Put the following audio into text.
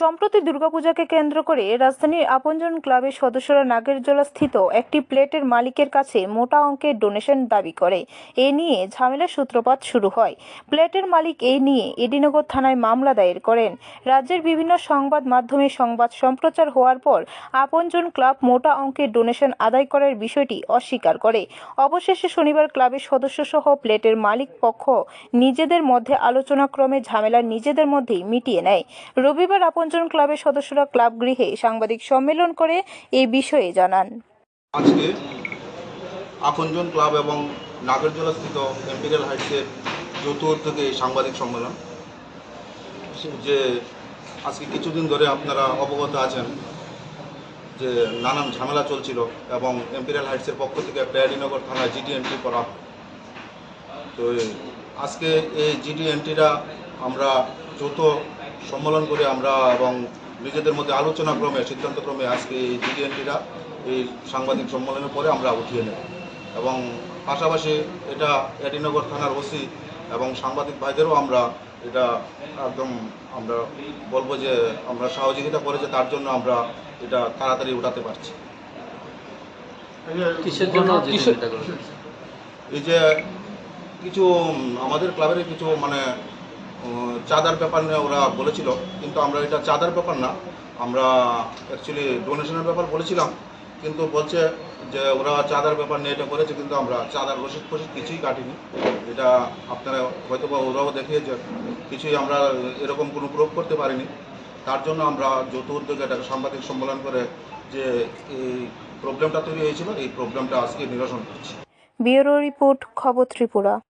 সম্প্রতি দুর্গাপূজাকে কেন্দ্র করে রাজধানীর আপনজন ক্লাবের সদস্যরা নাগেরজোলা স্থিত একটি প্লেটের মালিকের কাছে মোটা অঙ্কের ডোনেশন দাবি করে। এ নিয়ে ঝামেলার সূত্রপাত শুরু হয়। প্লেটের মালিক এই নিয়ে এডিনগর থানায় মামলা দায়ের করেন। রাজ্যের বিভিন্ন সংবাদ মাধ্যমে সংবাদ সম্প্রচার হওয়ার পর আপনজন ক্লাব মোটা অঙ্কের ডোনেশন আদায় করার বিষয়টি অস্বীকার করে। অবশেষে শনিবার ক্লাবের সদস্যসহ প্লেটের মালিক পক্ষ নিজেদের মধ্যে আলোচনাক্রমে ঝামেলা নিজেদের মধ্যেই মিটিয়ে নেয়। রবিবার আপনজন ক্লাবের সদস্যরা ক্লাব গৃহে সাংবাদিক সম্মেলন করে এই বিষয়ে জানান। আজকে আপনজন ক্লাব এবং নাগরজোলা স্থিত এম্পিরিয়াল হাইটসের যৌথ উদ্যোগে এই সাংবাদিক সম্মেলন, যে আজকে কিছুদিন ধরে আপনারা অবগত আছেন যে নানান ঝামেলা চলছিল এবং এম্পিরিয়াল হাইটসের পক্ষ থেকে এডিনগর থানায় জিডি এন্ট্রি করা তো আজকে এই জিডি আমরা যৌথ সম্মেলন করে আমরা এবং নিজেদের মধ্যে আলোচনাক্রমে সিদ্ধান্তক্রমে আজকে এই জিডি এন্ট্রিটা এই সাংবাদিক সম্মেলনের পরে আমরা উঠিয়ে নেব। এবং পাশাপাশি এটা এডিনগর থানার ওসি এবং সাংবাদিক ভাইদেরও আমরা এটা একদম আমরা বলব যে আমরা সহযোগিতা করেছে তার জন্য আমরা এটা তাড়াতাড়ি উঠাতে পারছি। কিসের জন্য এই যে কিছু আমাদের ক্লাবের কিছু মানে চাঁদার ব্যাপার নিয়ে ওরা বলেছিল, কিন্তু আমরা এটা চাঁদার ব্যাপার না, আমরা অ্যাকচুয়ালি ডোনেশনের ব্যাপার বলেছিলাম, কিন্তু বলছে যে ওরা চাঁদার ব্যাপার নিয়ে এটা করেছে, কিন্তু আমরা চাঁদার রসিদ ফসিদ কিছুই কাটিনি। এটা আপনারা হয়তো বা ওরাও দেখিয়েছে কিছুই আমরা এরকম কোনো প্রয়োগ করতে পারিনি। তার জন্য আমরা যৌথ উদ্যোগে একটা সাংবাদিক সম্মেলন করে যে এই প্রবলেমটা তৈরি হয়েছিল, এই প্রবলেমটা আজকে নিরসন করছি। ব্যুরো রিপোর্ট খবর ত্রিপুরা।